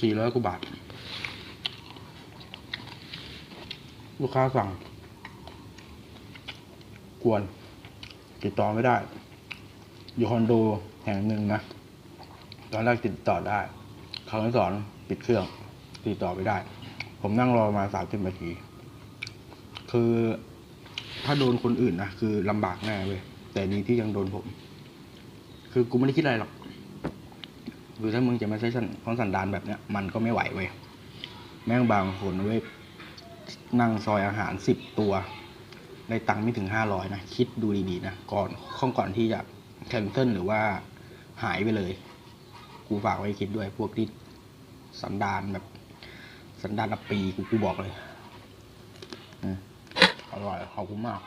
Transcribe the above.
สี่ร้อยกว่าบาท ลูกค้าสั่ง กวน ติดต่อไม่ได้ อยู่คอนโดแห่งหนึ่งนะ ตอนแรกติดต่อได้ครั้งที่สองปิดเครื่อง ติดต่อไม่ได้ ผมนั่งรอมาสามสิบนาที คือถ้าโดนคนอื่นนะ คือลำบากแน่เว้ยแต่ดีที่ยังโดนผม คือกูไม่ได้คิดอะไรหรอก คือถ้ามึงจะไม่ใช้สันของสันดานแบบเนี้ยมันก็ไม่ไหวเว้ยแม่งบางคนเว้ยนั่งซอยอาหารสิบตัวได้ตังค์ไม่ถึงห้าร้อยนะคิดดูดีๆนะก่อนข้องก่อนที่จะแคนเซิลหรือว่าหายไปเลย กูฝากไว้คิดด้วยพวกที่สันดานแบบ สันดานอปีกูกูบอกเลยอร่อยขอบคุณมาก